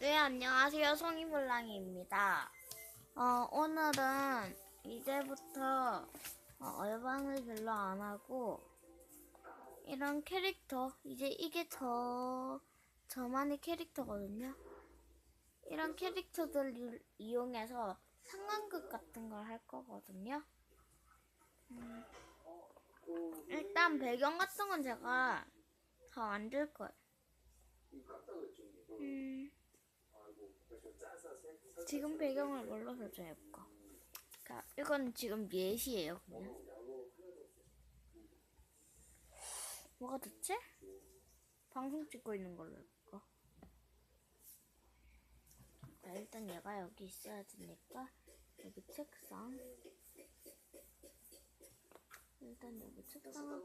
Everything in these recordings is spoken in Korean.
네, 안녕하세요. 송이물랑이입니다. 어, 오늘은 이제부터 어, 얼방을 별로 안 하고 이런 캐릭터, 이제 이게 저, 저만의 캐릭터거든요. 이런 캐릭터들을 이용해서 상황극 같은 걸 할 거거든요. 음, 일단 배경 같은 건 제가 더 만들 거예요. 음, 지금 배경을 뭘로 설정해볼까? 자, 이건 지금 예시예요, 그냥. 뭐가 좋지? 방송 찍고 있는 걸로 해볼까? 자, 일단 얘가 여기 있어야 되니까, 여기 책상. 일단 여기 책상을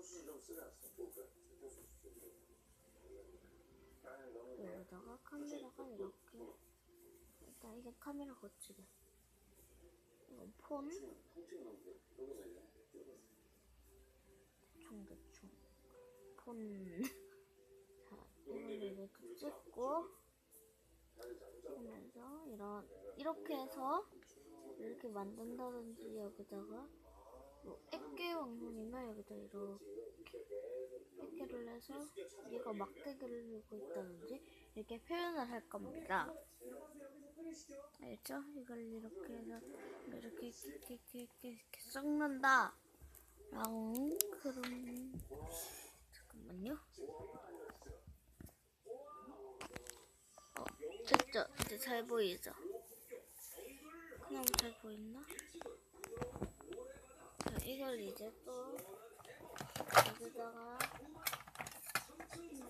여기다가 카메라가 이렇게 일단 이게 카메라 거치대 이건 폰? 대충 대충. 폰 자 이걸 이렇게 찍고 하면서 이런 이렇게 해서 이렇게 만든다든지 여기다가 뭐 액괴 방송이나 여기다 이렇게 액괴를 해서 얘가 막대기를 들고 있다든지 이렇게 표현을 할 겁니다. 알죠? 이걸 이렇게 해서 이렇게 이렇게 이렇게 이렇게, 이렇게 섞는다. 라고 그럼 잠깐만요. 어, 됐죠? 이제 잘 보이죠? 그냥 잘 보이나? 자, 이걸 이제 또 여기다가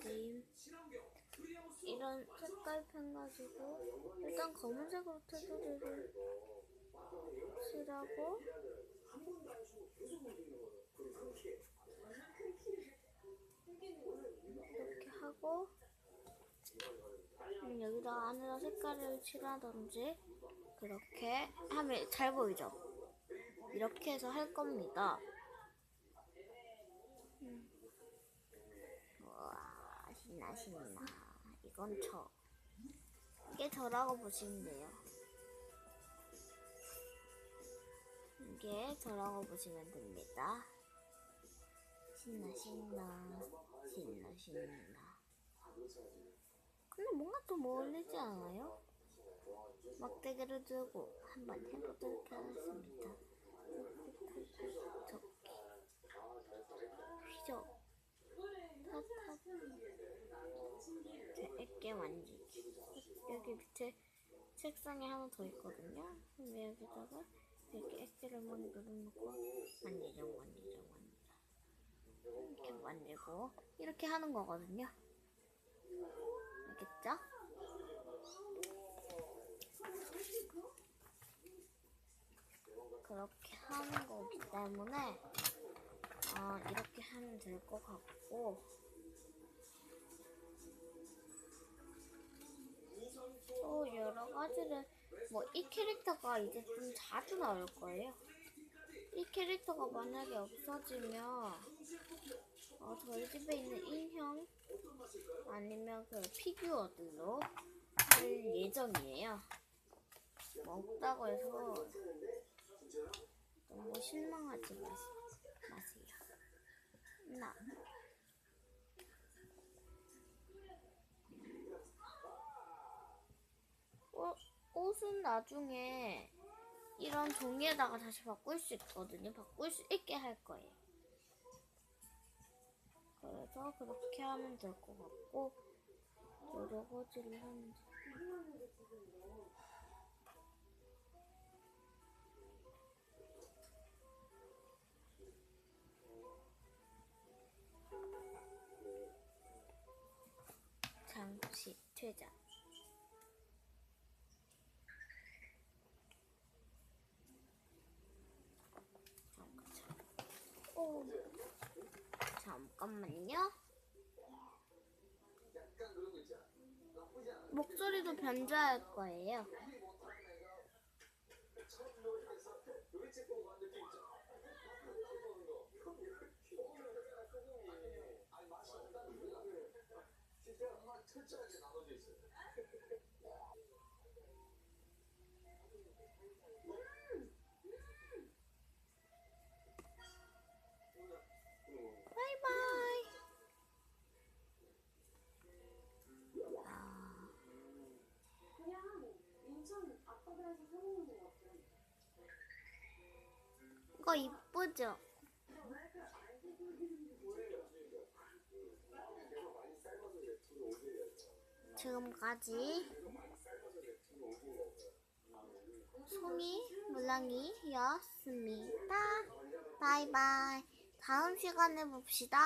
네임 이런 색깔 펜 가지고 일단 검은색으로 테두리를 칠하고 이렇게 하고 음, 여기다 안에다 색깔을 칠하던지 그렇게 하면 잘 보이죠? 이렇게 해서 할 겁니다. 음. 우와, 신나, 신나. 이건 저. 이게 저라고 보시면 돼요. 이게 저라고 보시면 됩니다. 신나, 신나. 신나, 신나. 근데 뭔가 좀 어울리지 않아요? 막대기를 들고 한번 해보도록 하겠습니다. 제 액게 만지기 여기 밑에 책상에 하나 더 있거든요. 그럼 여기다가 이렇게 액게를 막 눌러놓고 만지작 만지작 만지작 이렇게 만지고 이렇게 하는 거거든요. 알겠죠? 그렇게 하는 거기 때문에 어, 이렇게 하면 될 것 같고 또 여러 가지를 뭐 이 캐릭터가 이제 좀 자주 나올 거예요. 이 캐릭터가 만약에 없어지면 어, 저희 집에 있는 인형 아니면 그 피규어들로 할 예정이에요. 뭐 없다고 해서 너무 실망하지. 마세요. 옷은 나중에 이런 종이에다가 다시 바꿀 수 있거든요. 바꿀 수 있게 할 거예요. 그래서 그렇게 하면 될 것 같고 여러 가지를 하면 돼. 잠시 퇴장. 오, 잠깐만요. 목소리도 변조할 거예요. 철 이거 이쁘죠? 지금까지 송이 물랑이였습니다. 바이바이. 다음 시간에 봅시다.